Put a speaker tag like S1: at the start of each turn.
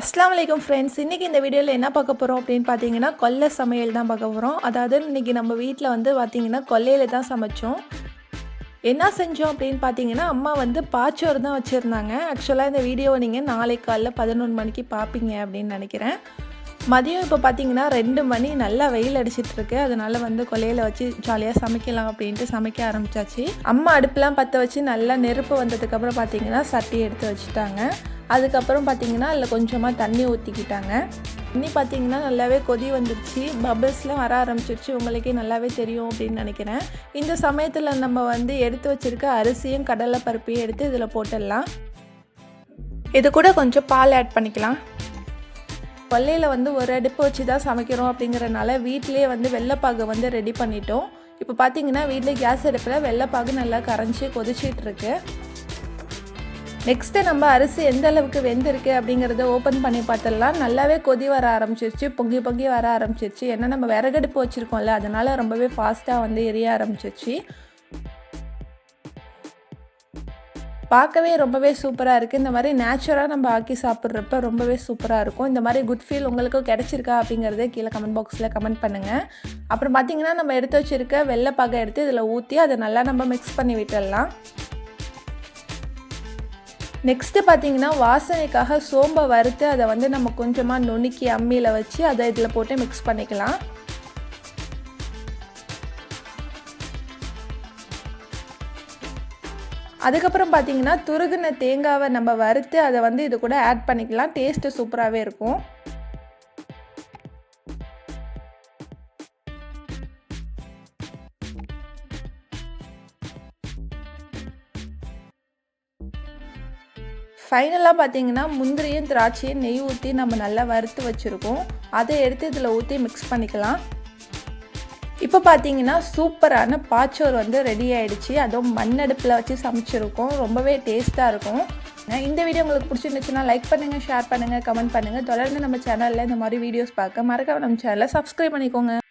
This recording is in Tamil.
S1: அஸ்லாம் வலைக்கம் ஃப்ரெண்ட்ஸ் இன்றைக்கி இந்த வீடியோவில் என்ன பார்க்க போகிறோம் அப்படின்னு பார்த்தீங்கன்னா கொல்லை சமையல் தான் பார்க்க போகிறோம் அதாவது இன்றைக்கி நம்ம வீட்டில் வந்து பார்த்திங்கன்னா கொல்லையில் தான் சமைச்சோம். என்ன செஞ்சோம் அப்படின்னு பார்த்தீங்கன்னா அம்மா வந்து பாச்சோறு தான் வச்சுருந்தாங்க. ஆக்சுவலாக இந்த வீடியோவை நீங்கள் நாளை காலைல பதினொன்று மணிக்கு பார்ப்பீங்க அப்படின்னு நினைக்கிறேன். மதியம் இப்போ பார்த்தீங்கன்னா ரெண்டு மணி நல்லா வெயில் அடிச்சிட்ருக்கு அதனால் அதனால வந்து கொல்லையில் வச்சு ஜாலியாக சமைக்கலாம் அப்படின்ட்டு சமைக்க ஆரம்பிச்சாச்சு. அம்மா அடுப்பெலாம் பற்ற வச்சு நல்லா நெருப்பு வந்ததுக்கப்புறம் பார்த்தீங்கன்னா சட்டி எடுத்து வச்சுட்டாங்க. அதுக்கப்புறம் பார்த்தீங்கன்னா அதில் கொஞ்சமாக தண்ணி ஊற்றிக்கிட்டாங்க தண்ணி பார்த்தீங்கன்னா நல்லாவே கொதி வந்துருச்சு. பபிள்ஸ்லாம் வர ஆரம்பிச்சிருச்சு. உங்களுக்கே நல்லாவே தெரியும் அப்படின்னு நினைக்கிறேன். இந்த சமயத்தில் நம்ம வந்து எடுத்து வச்சிருக்க அரிசியும் கடலை பருப்பையும் எடுத்து இதில் போட்டுடலாம். இது கூட கொஞ்சம் பால் ஆட் பண்ணிக்கலாம். கொல்லையில் வந்து ஒரு அடுப்பு வச்சு தான் சமைக்கிறோம் அப்படிங்கிறனால வீட்டிலேயே வந்து வெள்ளைப்பாகு வந்து ரெடி பண்ணிட்டோம். இப்போ பார்த்தீங்கன்னா வீட்டில் கேஸ் அடுப்பில் வெள்ளைப்பாகு நல்லா கரைஞ்சி கொதிச்சிட்ருக்கு நெக்ஸ்ட்டு நம்ம அரிசி எந்த அளவுக்கு வெந்திருக்கு அப்படிங்கிறத ஓப்பன் பண்ணி பார்த்துடலாம். நல்லாவே கொதி வர ஆரம்பிச்சிருச்சு பொங்கி பொங்கி வர ஆரம்பிச்சிருச்சு. ஏன்னா நம்ம விறகடுப்பு வச்சுருக்கோம்ல அதனால் ரொம்பவே ஃபாஸ்ட்டாக வந்து எரிய ஆரம்பிச்சிருச்சு. பார்க்கவே ரொம்பவே சூப்பராக இருக்குது இந்த மாதிரி நேச்சுரலாக நம்ம ஆக்கி சாப்பிட்றப்ப ரொம்பவே சூப்பராக இருக்கும். இந்த மாதிரி குட் ஃபீல் உங்களுக்கும் கிடச்சிருக்கா அப்படிங்கிறதே கீழே கமெண்ட் பாக்ஸில் கமெண்ட் பண்ணுங்கள் அப்புறம் பார்த்திங்கன்னா நம்ம எடுத்து வச்சுருக்க வெள்ளை பாகை எடுத்து இதில் ஊற்றி அதை நல்லா நம்ம மிக்ஸ் பண்ணி விட்டுடலாம். நெக்ஸ்ட்டு பார்த்தீங்கன்னா வாசனைக்காக சோம்பை வறுத்து அதை வந்து நம்ம கொஞ்சமாக நுணுக்கி அம்மியில் வச்சு அதை இதில் போட்டு மிக்ஸ் பண்ணிக்கலாம். அதுக்கப்புறம் பார்த்தீங்கன்னா துருகுன தேங்காவை நம்ம வறுத்து அதை வந்து இது கூட ஆட் பண்ணிக்கலாம். டேஸ்ட்டு சூப்பராகவே இருக்கும். ஃபைனலாக பார்த்தீங்கன்னா முந்திரியும் திராட்சையும் நெய் ஊற்றி நம்ம நல்லா வறுத்து வச்சுருக்கோம். அதை எடுத்து இதில் ஊற்றி மிக்ஸ் பண்ணிக்கலாம். இப்போ பார்த்தீங்கன்னா சூப்பரான பாச்சோர் வந்து ரெடி ஆகிடுச்சு அதுவும் மண்ணடுப்பில் வச்சு சமைச்சிருக்கோம். ரொம்பவே டேஸ்ட்டாக இருக்கும். இந்த வீடியோ உங்களுக்கு பிடிச்சிருந்துச்சுன்னா லைக் பண்ணுங்கள் ஷேர் பண்ணுங்கள் கமெண்ட் பண்ணுங்கள் தொடர்ந்து நம்ம சேனலில் இந்த மாதிரி வீடியோஸ் பார்க்க மறக்காம நம்ம சேனலை சப்ஸ்கிரைப் பண்ணிக்கோங்க.